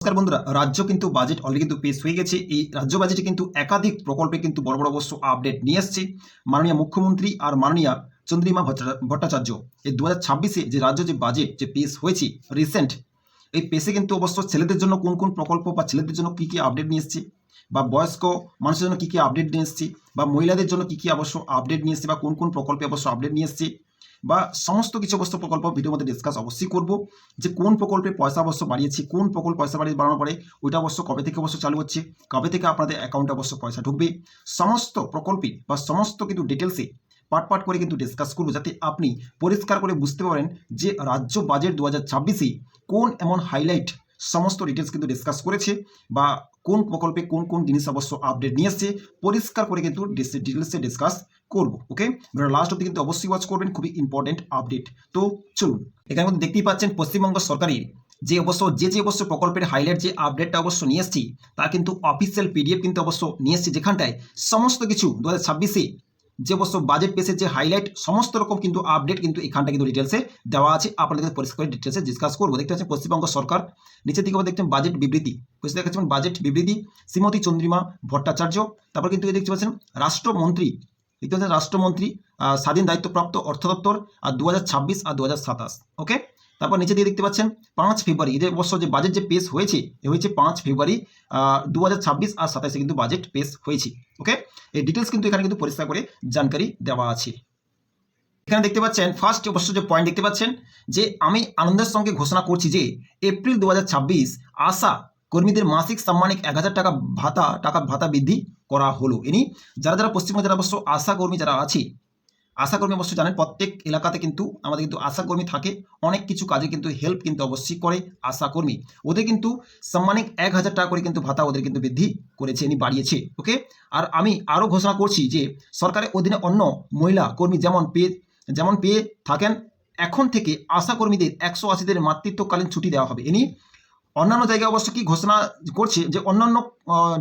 নমস্কার বন্ধুরা, রাজ্য কিন্তু বাজেট অলরেডি কিন্তু পেশ হয়ে গেছে। এই রাজ্য বাজেটে কিন্তু একাধিক প্রকল্পে কিন্তু বড় বড় অবশ্য আপডেট নিয়ে এসছে। মাননীয় মুখ্যমন্ত্রী আর মাননীয় চন্দ্রিমা ভট্টাচার্য। এই দু হাজার ছাব্বিশে যে রাজ্য যে বাজেট যে পেশ হয়েছে রিসেন্ট এই পেশে কিন্তু অবশ্য ছেলেদের জন্য কোন কোন প্রকল্প বা ছেলেদের জন্য কী কী আপডেট নিয়ে এসছে? বা বয়স্ক মানুষের জন্য কী কী আপডেট নিয়ে এসছে? বা মহিলাদের জন্য কী কী অবশ্য আপডেট নিয়ে এসছে? বা কোন কোন প্রকল্পে অবশ্য আপডেট নিয়ে এসছে? বা সমস্ত কিছু বস্তু প্রকল্প ভিডিওর মধ্যে ডিসকাস অবশ্যই করব। যে কোন প্রকল্পে পয়সা অবশ্য বাড়িয়েছি, কোন প্রকল্প পয়সা বাড়িয়ে বাড়ানোর পরে ওইটা অবশ্য কবে থেকে অবশ্য চালু হচ্ছে, কবে থেকে আপনাদের অ্যাকাউন্টে অবশ্য পয়সা ঢুকবে, সমস্ত প্রকল্পে বা সমস্ত কিন্তু ডিটেলসে পাট পাট করে কিন্তু ডিসকাস করব, যাতে আপনি পরিষ্কার করে বুঝতে পারেন যে রাজ্য বাজেট দু হাজার কোন এমন হাইলাইট সমস্ত ডিটেলস কিন্তু ডিসকাস করেছে বা কোন প্রকল্পে কোন কোন জিনিস অবশ্য আপডেট নিয়ে এসছে, পরিষ্কার করে কিন্তু ডিটেলসে ডিসকাস করব ওকে লাস্ট অব্দি কিন্তু অবশ্যই ওয়াচ করবেন, খুবই ইম্পর্টেন্ট আপডেট তো চলুন, এখানে মধ্যে দেখতেই পাচ্ছেন পশ্চিমবঙ্গ সরকারের যে অবশ্য, যে যে অবশ্য প্রকল্পের হাইলাইট যে আপডেটটা অবশ্য নিয়ে এসছি, তা কিন্তু অফিসিয়াল পিডিএফ কিন্তু অবশ্য নিয়ে এসছি যেখানটায় সমস্ত কিছু দু হাজার ছাব্বিশে যে অবশ্য বাজেট পেসের যে হাইলাইট সমস্ত রকম কিন্তু আপডেট কিন্তু এখানটা কিন্তু ডিটেলসে দেওয়া আছে। আপনাদের পরিষ্কার ডিটেলসে ডিসকাস করব। দেখতে পাচ্ছেন পশ্চিমবঙ্গ সরকার, নিচের দিকে দেখছেন বাজেট বিবৃতি। বুঝতে দেখাচ্ছেন বাজেট বিবৃতি, শ্রীমতী চন্দ্রিমা ভট্টাচার্য, তারপর কিন্তু দেখতে পাচ্ছেন রাষ্ট্রমন্ত্রী, দেখতে পাচ্ছেন রাষ্ট্রমন্ত্রী স্বাধীন দায়িত্বপ্রাপ্ত অর্থ দপ্তর আর দু হাজার ছাব্বিশ আর দু হাজার সাতাশ ওকে তারপর নিচে দিয়ে দেখতে পাচ্ছেন পাঁচ ফেব্রুয়ারি এদের অবশ্য যে বাজেট যে পেশ হয়েছে, এ হয়েছে পাঁচ ফেব্রুয়ারি দু হাজার ছাব্বিশ আর সাতাশে কিন্তু বাজেট পেশ হয়েছে ওকে এই ডিটেলস কিন্তু এখানে কিন্তু পরিষ্কার করে জানকারি দেওয়া আছে। এখানে দেখতে পাচ্ছেন ফার্স্ট অবশ্য যে পয়েন্ট দেখতে পাচ্ছেন, যে আমি আনন্দের সঙ্গে ঘোষণা করছি যে এপ্রিল দু হাজার ছাব্বিশ আশা কর্মীদের মাসিক সাম্মানিক এক হাজার টাকা ভাতা টাকা ভাতা বৃদ্ধি করা হলো। ইনি, যারা যারা পশ্চিমবঙ্গে যারা অবশ্য আশা কর্মী যারা আছে আশা কর্মী অবশ্যই জানেন, প্রত্যেক এলাকাতে কিন্তু আমাদের কিন্তু আশাকর্মী থাকে। অনেক কিছু কাজে কিন্তু হেল্প কিন্তু অবশ্যই করে আশাকর্মী। ওদের কিন্তু সাম্মানিক এক হাজার টাকা করে কিন্তু ভাতা ওদের কিন্তু বৃদ্ধি করেছে ইনি বাড়িয়েছে ওকে আর আমি আরও ঘোষণা করছি যে সরকারের অধীনে অন্য মহিলা কর্মী যেমন পেয়ে যেমন পেয়ে থাকেন, এখন থেকে আশাকর্মীদের একশো আশিদের মাতৃত্বকালীন ছুটি দেওয়া হবে। ইনি অন্যান্য জায়গায় অবশ্য কি ঘোষণা করছে যে, অন্যান্য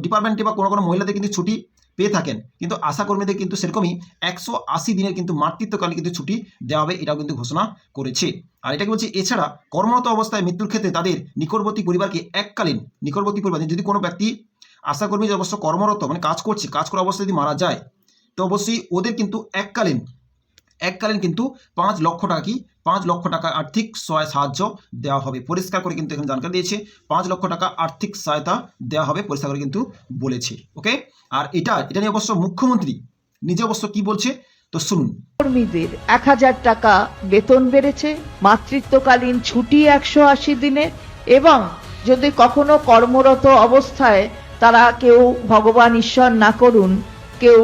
ডিপার্টমেন্টে বা কোনো কোনো মহিলাদের কিন্তু ছুটি পেয়ে থাকেন। কিন্তু আশা কর্মীদের কিন্তু সেরকমই একশো আশি দিনের কিন্তু মাতৃত্বকালে কিন্তু ছুটি দেওয়া হবে, এটাও কিন্তু ঘোষণা করেছে। আর এটাকে বলছি, এছাড়া কর্মরত অবস্থায় মৃত্যুর ক্ষেত্রে তাদের নিকটবর্তী পরিবারকে এককালীন নিকটবর্তী পরিবার, যদি কোনো ব্যক্তি আশাকর্মী যে অবশ্য কর্মরত মানে কাজ করছে, কাজ করা অবস্থায় যদি মারা যায়, তো অবশ্যই ওদের কিন্তু এককালীন এককালীন কিন্তু পাঁচ লক্ষ টাকা কি? পাঁচ লক্ষ টাকা আর্থিক সহায় সাহায্য দেওয়া হবে। পরিষ্কার করে কিন্তু এখানে জানকারি দিয়েছে। পাঁচ লক্ষ টাকা আর্থিক সহায়তা দেওয়া হবে, পরিষ্কার করে কিন্তু বলেছে। ওকে আর এটা এটা নিয়ে অবশ্য মুখ্যমন্ত্রী নিজে অবশ্য কি বলছে? তো শুনুন। কর্মীদের এক হাজার টাকা বেতন বেড়েছে, মাতৃত্বকালীন ছুটি একশো আশি দিনের এবং যদি কখনো কর্মরত অবস্থায় তারা কেউ ভগবান ঈশ্বর না করুন, কেউ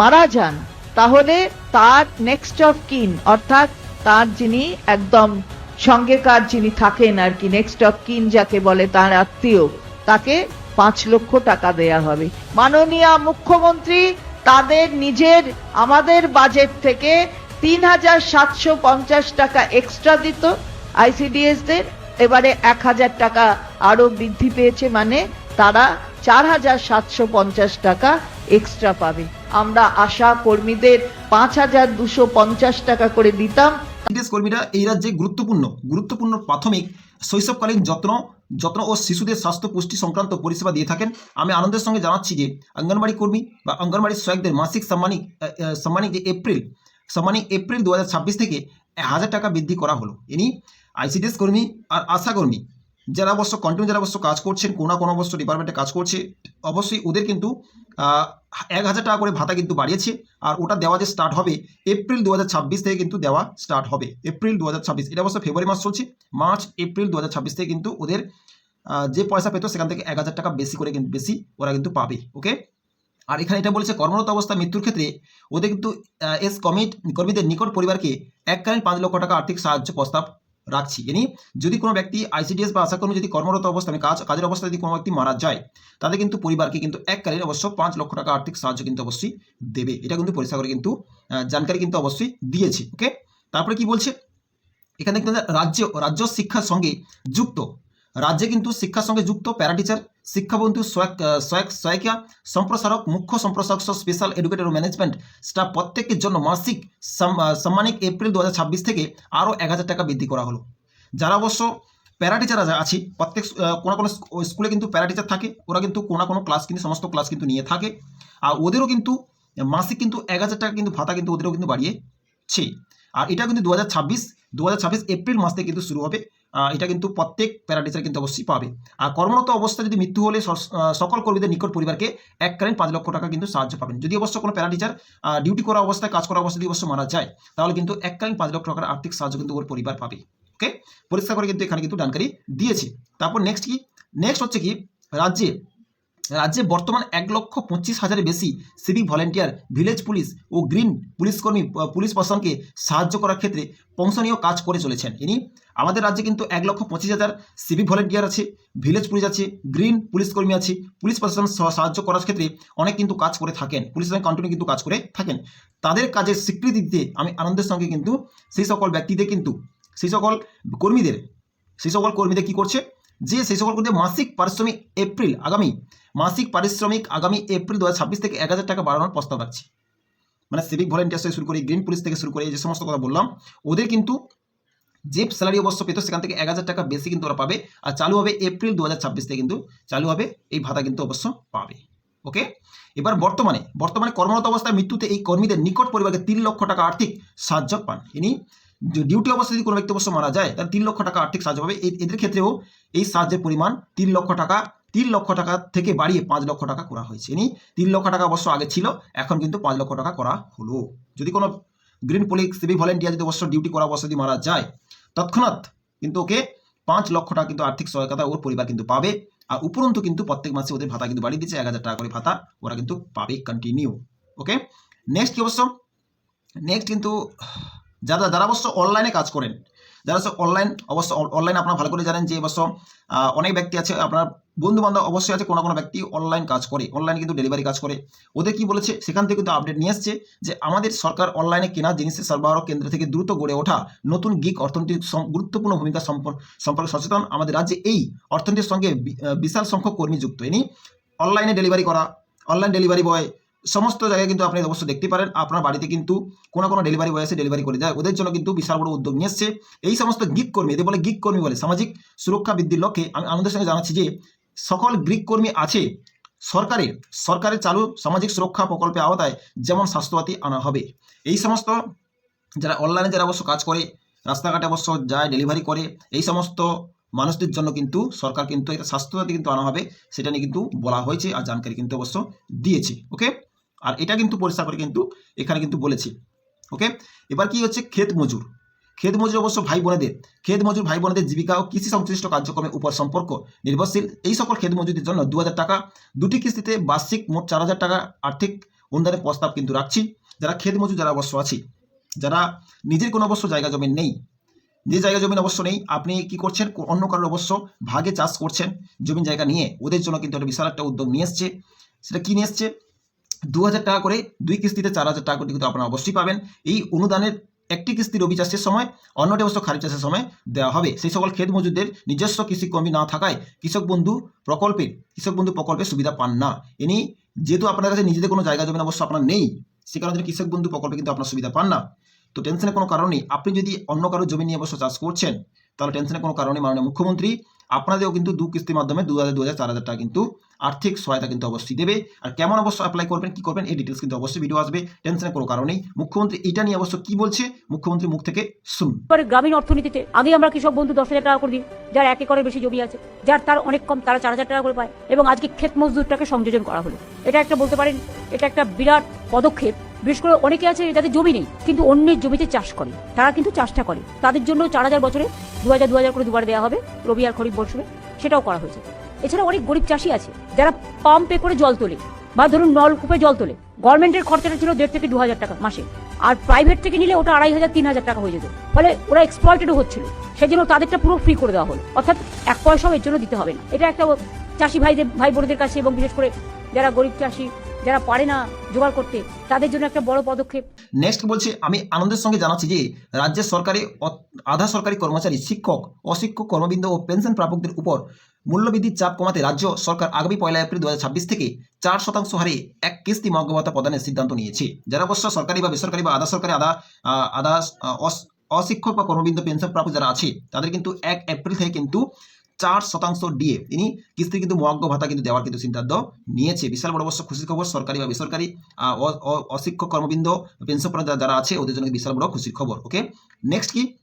মারা যান, তাহলে তার নেক্সট অফ কিন অর্থাৎ তার যিনি একদম সঙ্গেকার যিনি থাকেন আর কি নেক্সট অফ কিন যাকে বলে তার আত্মীয়, তাকে পাঁচ লক্ষ টাকা দেয়া হবে। মাননীয় মুখ্যমন্ত্রী, তাদের নিজের, আমাদের বাজেট থেকে তিন হাজার সাতশো পঞ্চাশ টাকা এক্সট্রা দিত আইসিডিএস দের এবারে এক হাজার টাকা আরও বৃদ্ধি পেয়েছে মানে তারা চার হাজার সাতশো পঞ্চাশ টাকা এক্সট্রা পাবে। আমরা আশা কর্মীদের পাঁচ হাজার দুশো পঞ্চাশ টাকা করে দিতাম। বিদেশ কর্মীরা এই রাজ্যে গুরুত্বপূর্ণ গুরুত্বপূর্ণ প্রাথমিক শৈশবকালীন যত্ন যত্ন ও শিশুদের স্বাস্থ্য পুষ্টি সংক্রান্ত পরিষেবা দিয়ে থাকেন। আমি আনন্দের সঙ্গে জানাচ্ছি যে অঙ্গনবাড়ি কর্মী বা অঙ্গনবাড়ি সহায়কদের মাসিক সম্মানিক আহ, যে এপ্রিল সম্মানিক এপ্রিল দু হাজার ছাব্বিশ থেকে হাজার টাকা বৃদ্ধি করা হলো। ইনি আইসিডিএস কর্মী আর আশা কর্মী। যারা অবশ্য কন্টিনিউ যারা অবশ্য কাজ করছেন, কোনো না কোনো অবশ্য ডিপার্টমেন্টে কাজ করছে, অবশ্যই ওদের কিন্তু এক হাজার টাকা করে ভাতা কিন্তু বাড়িয়েছে। আর ওটা দেওয়া যে স্টার্ট হবে এপ্রিল দু হাজার ছাব্বিশ থেকে কিন্তু দেওয়া স্টার্ট হবে। এপ্রিল দু হাজার ছাব্বিশ, এটা অবশ্য ফেব্রুয়ারি মাস চলছে। মার্চ এপ্রিল দু হাজার ছাব্বিশ থেকে কিন্তু ওদের যে পয়সা পেতো সেখান থেকে এক হাজার টাকা বেশি করে কিন্তু, বেশি ওরা কিন্তু পাবে ওকে আর এখানে এটা বলেছে কর্মরত অবস্থা, মৃত্যুর ক্ষেত্রে ওদের কিন্তু এস কমিট কর্মীদের নিকট পরিবারকে এককালীন পাঁচ লক্ষ টাকা আর্থিক সাহায্য প্রস্তাব রাখছি। এনি যদি কোনো ব্যক্তি আইসিডিএস বা আশাকর্মী যদি কর্মরত অবস্থা মানে কাজ কাজের অবস্থায় যদি কোনো ব্যক্তি মারা যায়, তাদের কিন্তু পরিবারকে কিন্তু এককালীন অবশ্য পাঁচ লক্ষ টাকা আর্থিক সাহায্য কিন্তু অবশ্যই দেবে। এটা কিন্তু পরিষ্কার করে কিন্তু জানকারি কিন্তু অবশ্যই দিয়েছে ওকে তারপরে কি বলছে? এখানে কিন্তু রাজ্য রাজ্য শিক্ষার সঙ্গে যুক্ত। রাজ্যে কিন্তু শিক্ষার সঙ্গে যুক্ত প্যারাটিচার শিক্ষাবন্ধু সহায়ক সহায়িকা সম্প্রসারক, মুখ্য সম্প্রসারক সহ স্পেশাল এডুকেটর ম্যানেজমেন্ট স্টাফ প্রত্যেকের জন্য মাসিক সাম্মানিক এপ্রিল দু হাজার ছাব্বিশ থেকে আরও এক হাজার টাকা বৃদ্ধি করা হলো। যারা অবশ্য প্যারা টিচার আছে, প্রত্যেক কোনো কোনো স্কুলে কিন্তু প্যারা টিচার থাকে, ওরা কিন্তু কোনো কোনো ক্লাস কিন্তু, সমস্ত ক্লাস কিন্তু নিয়ে থাকে। আর ওদেরও কিন্তু, মাসিক কিন্তু এক হাজার টাকা কিন্তু ভাতা কিন্তু ওদেরও কিন্তু বাড়িয়েছে। আর এটা কিন্তু দু হাজার ছাব্বিশ দু হাজার ছাব্বিশ এপ্রিল মাস থেকে কিন্তু শুরু হবে। এটা কিন্তু প্রত্যেক প্যারাডিসার কিন্তু অবশ্যই পাবে। আর কর্মরত অবস্থায় যদি মৃত্যু হলে সকল কর্মীদের নিকট পরিবারকে এককালীন পাঁচ লক্ষ টাকা কিন্তু সাহায্য পাবেন। যদি অবশ্য কোনো প্যারাটিচার ডিউটি করা অবস্থায়, কাজ করা অবস্থায় যদি অবশ্য মারা যায়, তাহলে কিন্তু এককালীন পাঁচ লক্ষ টাকার আর্থিক সাহায্য কিন্তু ওর পরিবার পাবে। ওকে পরিষ্কার করে কিন্তু এখানে কিন্তু ডানকারি দিয়েছে। তারপর নেক্সট কি? নেক্সট হচ্ছে কি? রাজ্যে রাজ্যে বর্তমান এক লক্ষ পঁচিশ হাজারের বেশি সিভিক ভলেন্টিয়ার ভিলেজ পুলিশ ও গ্রিন পুলিশ কর্মী পুলিশ প্রশাসনকে সাহায্য করার ক্ষেত্রে প্রশংসনীয় কাজ করে চলেছেন। ইনি আমাদের রাজ্যে কিন্তু এক লক্ষ পঁচিশ হাজার সিভিক ভলেন্টিয়ার আছে ভিলেজ পুলিশ আছে গ্রিন পুলিশ কর্মী আছে পুলিশ প্রশাসন সাহায্য করার ক্ষেত্রে অনেক কিন্তু কাজ করে থাকেন পুলিশ প্রশাসন কন্টিনিউ কিন্তু কাজ করে থাকেন। তাদের কাজের স্বীকৃতি দিতে আমি আনন্দের সঙ্গে কিন্তু সেই সকল ব্যক্তিদের কিন্তু, সেই সকল কর্মীদের, সেই সকল কর্মীদের কী করছে? যে সেই সকল কর্মীদের মাসিক পারিশ্রমিক এপ্রিল আগামী, মাসিক পারিশ্রমিক আগামী এপ্রিল দু থেকে এক হাজার টাকা বাড়ানোর প্রস্তাব রাখছে। মানে সিভিক ভলেন্টিয়ার থেকে শুরু করে গ্রিন পুলিশ থেকে শুরু করে যে সমস্ত কথা বললাম, ওদের কিন্তু যে স্যালারি অবশ্য পেত সেখান থেকে এক হাজার টাকা বেশি কিন্তু ওরা পাবে আর চালু হবে এপ্রিল দু হাজার ছাব্বিশ থেকে কিন্তু চালু হবে, এই ভাতা কিন্তু অবশ্য পাবে। ওকে এবার বর্তমানে বর্তমানে কর্মরত অবস্থায় মৃত্যুতে এই কর্মীদের নিকট পরিবারকে তিন লক্ষ টাকা আর্থিক সাহায্য পান। ইনি ডিউটি অবস্থায় যদি কোনো ব্যক্তি অবশ্য মারা যায়, তাহলে তিন লক্ষ টাকা আর্থিক সাহায্য পাবে। এদের ক্ষেত্রেও এই সাহায্যের পরিমাণ তিন লক্ষ টাকা, তিন লক্ষ টাকা থেকে বাড়িয়ে পাঁচ লক্ষ টাকা করা হয়েছে। ইনি তিন লক্ষ টাকা অবশ্য আগে ছিল, এখন কিন্তু পাঁচ লক্ষ টাকা করা হলো। যদি কোনো গ্রিন পুলিশ সিভিক ভলেন্টিয়ার যদি অবশ্য ডিউটি করা অবস্থা যদি মারা যায়, তৎক্ষণাৎ কিন্তু ওকে পাঁচ লক্ষ টাকা কিন্তু আর্থিক সহায়তা ওর পরিবার কিন্তু পাবে। আর উপরন্তু কিন্তু প্রত্যেক মাসে ওদের ভাতা কিন্তু বাড়িয়ে দিচ্ছে, এক হাজার টাকা করে ভাতা ওরা কিন্তু পাবে কন্টিনিউ ওকে নেক্সট কি অবশ্য? নেক্সট কিন্তু যারা যারা অবশ্য অনলাইনে কাজ করেন, যারা অনলাইন অবশ্য অনলাইন আপনারা ভালো করে জানেন যে অবশ্য অনেক ব্যক্তি আছে, আপনার বন্ধু বান্ধব অবশ্যই আছে, কোনো কোনো ব্যক্তি অনলাইন কাজ করে অনলাইনে কিন্তু ডেলিভারি কাজ করে। ওদের কি বলেছে? সেখান থেকে কিন্তু আপডেট নিয়ে আসছে যে আমাদের সরকার অনলাইনে কেনা জিনিসের সরবরাহ কেন্দ্র থেকে দ্রুত গড়ে ওঠা নতুন গিক অর্থনৈতিক গুরুত্বপূর্ণ ভূমিকা সম্পর- সম্পর্কে সচেতন। আমাদের রাজ্যে এই অর্থনীতির সঙ্গে বিশাল সংখ্যক কর্মী যুক্ত। ইনি অনলাইনে ডেলিভারি করা অনলাইন ডেলিভারি বয় সমস্ত জায়গায় কিন্তু আপনি অবশ্যই দেখতে পারেন। আপনার বাড়িতে কিন্তু কোনো কোনো ডেলিভারি বয় এসে ডেলিভারি করে যায়। ওদের জন্য কিন্তু বিশাল বড় উদ্যোগ নিয়ে এসছে। এই সমস্ত গিক কর্মী, এদের বলে গিক কর্মী বলে সামাজিক সুরক্ষা বৃদ্ধির লক্ষ্যে আমি আমাদের সঙ্গে জানাচ্ছি যে, সকল গ্রিক কর্মী আছে সরকারের। সরকারের চালু সামাজিক সুরক্ষা প্রকল্পের আওতায় যেমন স্বাস্থ্যসাথী আনা হবে। এই সমস্ত যারা অনলাইনে যারা অবশ্য কাজ করে, রাস্তাঘাটে অবশ্য যায় ডেলিভারি করে, এই সমস্ত মানুষদের জন্য কিন্তু সরকার কিন্তু একটা স্বাস্থ্যসাথী কিন্তু আনা হবে, সেটা নিয়ে কিন্তু বলা হয়েছে আর জানকারি কিন্তু অবশ্য দিয়েছে। ওকে আর এটা কিন্তু পরিষ্কার করে কিন্তু এখানে কিন্তু বলেছি ওকে এবার কি হচ্ছে? ক্ষেত মজুর। ক্ষেত মজুর অবশ্য ভাই বোনেদের। ক্ষেত মজুর ভাই বোনেদের জীবিকা ও কৃষি সংশ্লিষ্ট কার্যক্রমের উপর সম্পর্ক নির্ভরশীল। এই সকল ক্ষেত মজুরদের জন্য দু হাজার টাকা, দুটি কিস্তিতে বার্ষিক মোট চার হাজার টাকা আর্থিক অনুদানের প্রস্তাব কিন্তু রাখছি। যারা ক্ষেত মজুর, যারা অবশ্য আছে, যারা নিজের কোনো অবশ্য জায়গা জমি নেই, যে জায়গা জমি অবশ্য নেই, আপনি কি করছেন? অন্য কারোর অবশ্য ভাগে চাষ করছেন জমি জায়গা নিয়ে, ওদের জন্য কিন্তু একটা বিশাল একটা উদ্যোগ নিয়ে এসছে। সেটা কি নিয়ে এসছে? দু হাজার টাকা করে দুই কিস্তিতে চার হাজার টাকা করে কিন্তু আপনারা অবশ্যই পাবেন। এই অনুদানের একটি কিস্তি রবি চাষের সময়, অন্যটি অবশ্য খারিফ চাষের সময় দেওয়া হবে। সেই সকল ক্ষেত মজুরদের নিজস্ব কৃষি কর্মী না থাকায় কৃষক বন্ধু প্রকল্পের, কৃষক বন্ধু প্রকল্পের সুবিধা পান না। এনি যেহেতু আপনার কাছে নিজেদের কোনো জায়গা জমি অবশ্য আপনার নেই, সে কারণে কৃষক বন্ধু প্রকল্পে কিন্তু আপনার সুবিধা পান না। তো টেনশনের কোনো কারণ নেই। আপনি যদি অন্য কারও জমি নিয়ে অবশ্য চাষ করছেন, তাহলে টেনশনের কোনো কারণে মাননীয় মুখ্যমন্ত্রী। আপনাদেরও কিন্তু দু কিস্তির মাধ্যমে দু হাজার দু হাজার চার হাজার টাকা কিন্তু আর্থিক সহায়তা কিন্তু অবশ্যই দেবে। আর কেমন অবশ্য অ্যাপ্লাই করবেন, কি করবেন, এই ডিটেলস কিন্তু অবশ্যই ভিডিও আসবে। টেনশনের কোনো কারণ নেই। মুখ্যমন্ত্রী, এটা নিয়ে অবশ্য কি বলছে? মুখ্যমন্ত্রী মুখ থেকে শুন গ্রামীণ অর্থনীতিতে আগে আমরা কৃষক বন্ধু দশ হাজার টাকা করে দিই, যার এক একরের বেশি জমি আছে, যার তার অনেক কম, তারা চার হাজার টাকা করে পায়। এবং আজকে ক্ষেত মজদুরটাকে সংযোজন করা হলো। এটা একটা বলতে পারেন, এটা একটা বিরাট পদক্ষেপ। বিশেষ করে অনেকে আছে যাদের জমি নেই, কিন্তু অন্যের জমিতে চাষ করে। তারা কিন্তু চাষটা করে। তাদের জন্য চার হাজার বছরে দু হাজার দু হাজার করে দুবার দেওয়া হবে, রবি আর খরিফ মরশুমে। সেটাও করা হয়েছে। এছাড়া অনেক গরিব চাষি আছে, যারা পাম্পে করে জল তোলে, বা ধরুন নলকূপে জল তোলে। গভর্নমেন্টের খরচাটা ছিল দেড় থেকে দু হাজার টাকা মাসে। আর প্রাইভেট থেকে নিলে ওটা আড়াই হাজার, তিন হাজার টাকা হয়ে যেত। ফলে ওরা এক্সপ্লয়েটেডও হচ্ছিল। সেই জন্য তাদেরটা পুরো ফ্রি করে দেওয়া হলো। অর্থাৎ এক পয়সাও এর জন্য দিতে হবে না। এটা একটা চাষি ভাইদের, ভাই বোনদের কাছে এবং বিশেষ করে যারা গরিব চাষি যারা পারে না জোগাড় করতে, তাদের জন্য একটা বড় পদক্ষেপ। নেক্সট বলছে, আমি আনন্দের সঙ্গে জানাচ্ছি যে রাজ্যের সরকারি আধা সরকারি কর্মচারী, শিক্ষক, অশিক্ষক কর্মবৃন্দ ও পেনশন প্রাপকদের উপর মূল্যবৃদ্ধির চাপ কমাতে রাজ্য সরকার আগামী পয়লা এপ্রিল দু হাজার ছাব্বিশ থেকে চার শতাংশ হারে এক কিস্তি মগ্নভাতা প্রদানের সিদ্ধান্ত নিয়েছে। যারা অবশ্য সরকারি বা বেসরকারি বা আধা সরকারি, আধা আধা অশিক্ষক বা কর্মবিন্দু, পেনশন প্রাপ্ত যারা আছে, তাদের কিন্তু এক এপ্রিল থেকে কিন্তু চার শতাংশ ডিএ। তিনি কিস্তি কিন্তু মহাজ্ঞ ভাতা কিন্তু দেওয়ার কিন্তু সিদ্ধান্ত নিয়েছে। বিশাল বড় অবশ্য খুশির খবর, সরকারি বা বেসরকারি অশিক্ষক কর্মবৃন্দ, পেনশন যারা আছে, ওদের জন্য বিশাল বড় খুশির খবর, ওকে? নেক্সট কি?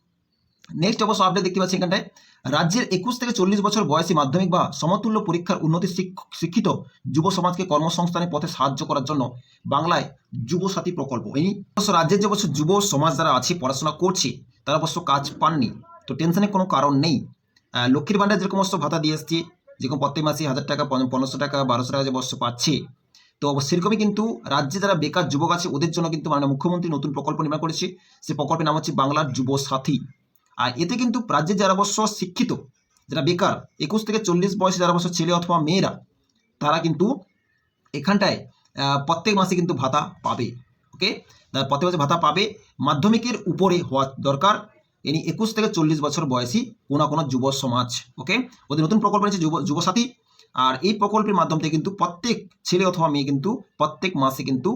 নেক্সট অবশ্য আপডেট দেখতে পাচ্ছি এখানটায়। রাজ্যের একুশ থেকে চল্লিশ বছর বয়সী মাধ্যমিক বা সমতুল্য পরীক্ষার উন্নতি শিক্ষ- শিক্ষিত যুব সমাজকে কর্মসংস্থানের পথে সাহায্য করার জন্য বাংলায় যুব সাথী প্রকল্প। এই অবশ্য রাজ্যের যে অবশ্য যুব সমাজ যারা আছে, পড়াশোনা করছে, তারা অবশ্য কাজ পাননি। তো টেনশনের কোনো কারণ নেই। লক্ষ্মীর ভাণ্ডার যেরকম সমস্ত ভাতা দিয়ে এসছে, যেরকম প্রত্যেক মাসে হাজার টাকা পনেরোশো টাকা, বারোশো টাকা যে অবশ্য পাচ্ছে, তো সেরকমই কিন্তু রাজ্যে যারা বেকার যুবক আছে, ওদের জন্য কিন্তু মানে মুখ্যমন্ত্রী নতুন প্রকল্প নির্মাণ করেছে। সে প্রকল্পের নাম হচ্ছে বাংলার যুব সাথী আর এতে কিন্তু রাজ্যে যারা অবশ্য শিক্ষিত, যারা বেকার, একুশ থেকে চল্লিশ বয়সে যারা অবশ্য ছেলে অথবা মেয়েরা, তারা কিন্তু এখানটায় প্রত্যেক মাসে কিন্তু ভাতা পাবে। ওকে প্রত্যেক মাসে ভাতা পাবে। মাধ্যমিকের উপরে হওয়া দরকার। ইনি একুশ থেকে চল্লিশ বছর বয়সী কোনো কোনো যুব সমাজ ওকে ওদের নতুন প্রকল্প রয়েছে যুব যুবসাথী আর এই প্রকল্পের মাধ্যম কিন্তু প্রত্যেক ছেলে অথবা মেয়ে কিন্তু প্রত্যেক মাসে কিন্তু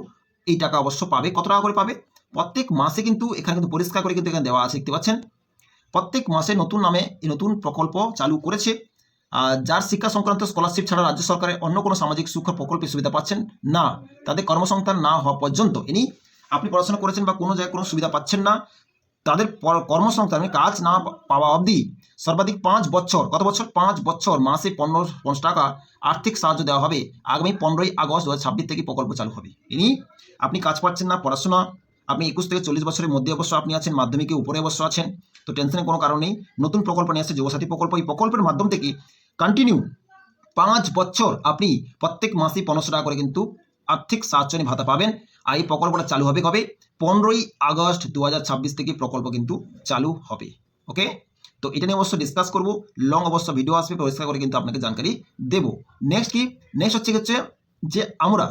এই টাকা অবশ্য পাবে। কত টাকা করে পাবে? প্রত্যেক মাসে কিন্তু এখানে কিন্তু পরিষ্কার করে কিন্তু এখানে দেওয়া আছে, দেখতে পাচ্ছেন? প্রত্যেক মাসে নতুন নামে এই নতুন প্রকল্প চালু করেছে। আর যার শিক্ষা সংক্রান্ত স্কলারশিপ ছাড়া রাজ্য সরকারের অন্য কোনো সামাজিক সুরক্ষা প্রকল্পের সুবিধা পাচ্ছেন না। তাদের কর্মসংস্থান না হওয়া পর্যন্ত ইনি আপনি পড়াশোনা করেছেন বা কোনো জায়গায় কোনো সুবিধা পাচ্ছেন না। তাদের কর্মসংস্থান কাজ না পাওয়া অবধি সর্বাধিক পাঁচ বছর কত বছর পাঁচ বছর মাসে পনেরো, পঞ্চাশ টাকা আর্থিক সাহায্য দেওয়া হবে। আগামী পনেরোই আগস্ট দু হাজার ছাব্বিশ থেকে প্রকল্প চালু হবে। ইনি, আপনি কাজ পাচ্ছেন না, পড়াশোনা, আপনি একুশ থেকে চল্লিশ বছরের মধ্যে অবশ্য আপনি আছেন, মাধ্যমিকে উপরে অবশ্য আছেন, তো টেনশনের কোনো কারণ নেই। নতুন প্রকল্প নিয়ে আসছে, যুবসাথী প্রকল্প। এই প্রকল্পের মাধ্যম থেকে কন্টিনিউ পাঁচ বছর আপনি প্রত্যেক মাসে পনেরোশো টাকা করে কিন্তু আর্থিক সাহায্য ভাতা পাবেন। আর এই প্রকল্পটা চালু হবে কবে? পনেরোই আগস্ট দু থেকে প্রকল্প কিন্তু চালু হবে। ওকে? তো এটা নিয়ে অবশ্য ডিসকাস করব। লং অবশ্য ভিডিও আসবে, পরিষ্কার করে কিন্তু আপনাকে জানকারি দেব। নেক্সট কি? নেক্সট হচ্ছে হচ্ছে যে আমরা,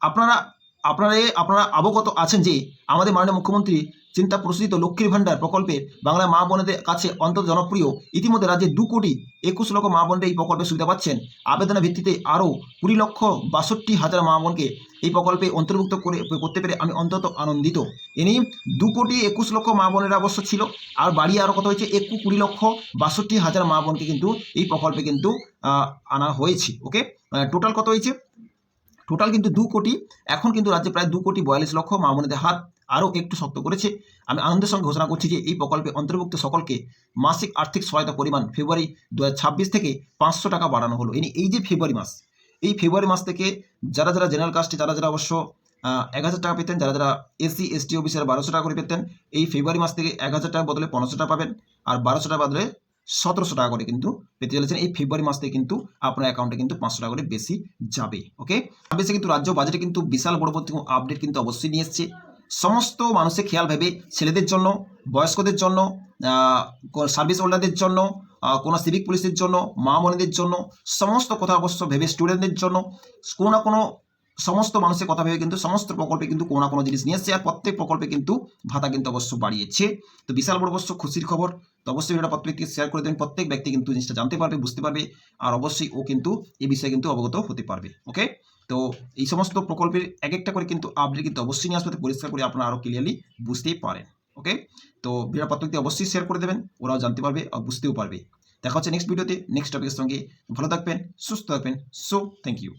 আপনারা আপনারা আপনারা অবগত আছেন যে আমাদের মাননীয় মুখ্যমন্ত্রী চিন্তা প্রসূত লক্ষ্মীর ভাণ্ডার প্রকল্পে বাংলা মা বোনেদের কাছে অন্তত জনপ্রিয়। ইতিমধ্যে রাজ্যে দু কোটি একুশ লক্ষ মা বোনরা এই প্রকল্পের সুবিধা পাচ্ছেন। আবেদনের ভিত্তিতে আরও কুড়ি লক্ষ বাষট্টি হাজার মা বোনকে এই প্রকল্পে অন্তর্ভুক্ত করে করতে পেরে আমি অন্তত আনন্দিত। এনি দু কোটি একুশ লক্ষ মা বোনেরা অবশ্য ছিল। আর বাড়িয়ে আরও কত হয়েছে? একু কুড়ি লক্ষ বাষট্টি হাজার মা বোনকে কিন্তু এই প্রকল্পে কিন্তু আনা হয়েছে। ওকে? টোটাল কত হয়েছে? টোটাল কিন্তু দু কোটি। এখন কিন্তু রাজ্যে প্রায় দু কোটি বয়াল্লিশ লক্ষ মা বোনেদের হাত আরও একটু শক্ত করেছে। আমি আনন্দের সঙ্গে ঘোষণা করছি যে, এই প্রকল্পে অন্তর্ভুক্ত সকলকে মাসিক আর্থিক সহায়তা পরিমাণ ফেব্রুয়ারি দু হাজার ছাব্বিশ থেকে পাঁচশো টাকা বাড়ানো হলো। এই যে ফেব্রুয়ারি মাস, এই ফেব্রুয়ারি মাস থেকে যারা যারা জেনারেল কাস্টে, যারা যারা অবশ্য এক হাজার টাকা পেতেন, যারা যারা এসসি এসটি অফিসের বারোশো টাকা করে পেতেন, এই ফেব্রুয়ারি মাস থেকে এক হাজার টাকার বদলে পনেরোশো টাকা পাবেন আর বারোশো টাকা বদলে সতেরোশো টাকা করে কিন্তু পেতে চলেছেন। এই ফেব্রুয়ারি মাস থেকে কিন্তু আপনার অ্যাকাউন্টে কিন্তু পাঁচশো টাকা করে বেশি যাবে ওকে বেশি কিন্তু রাজ্য বাজেটে কিন্তু বিশাল বড় আপডেট কিন্তু অবশ্যই নিয়ে এসছে। সমস্ত মানুষের খেয়াল ভেবে ছেলেদের জন্য, বয়স্কদের জন্য সার্ভিস হোল্ডারদের জন্য কোনো সিভিক পুলিশের জন্য, মা বোনেদের জন্য, সমস্ত কথা অবশ্য ভেবে স্টুডেন্টদের জন্য, কোনো না কোনো সমস্ত মানুষের কথা ভেবে কিন্তু সমস্ত প্রকল্পে কিন্তু কোনো না কোনো জিনিস নিয়ে এসছে। আর প্রত্যেক প্রকল্পে কিন্তু ভাতা কিন্তু অবশ্য বাড়িয়েছে। তো বিশাল বড় অবশ্য খুশির খবর। তো অবশ্যই ভিডিওটা প্রত্যেককে শেয়ার করে দেবেন। প্রত্যেক ব্যক্তি কিন্তু জিনিসটা জানতে পারবে, বুঝতে পারবে। আর অবশ্যই ও কিন্তু এই বিষয়ে কিন্তু অবগত হতে পারবে। ওকে তো এই সমস্ত প্রকল্পের এক একটা করে কিন্তু আপডেট কিন্তু অবশ্যই নিয়ে আসবে। পরিষ্কার করে আপনারা আরও ক্লিয়ারলি বুঝতেই পারেন ওকে তো ভিডিও পাত্রকে অবশ্যই শেয়ার করে দেবেন, ওরাও জানতে পারবে আর বুঝতেও পারবে। দেখা হচ্ছে নেক্সট ভিডিওতে নেক্সট টপিকের সঙ্গে। ভালো থাকবেন, সুস্থ থাকবেন। So thank you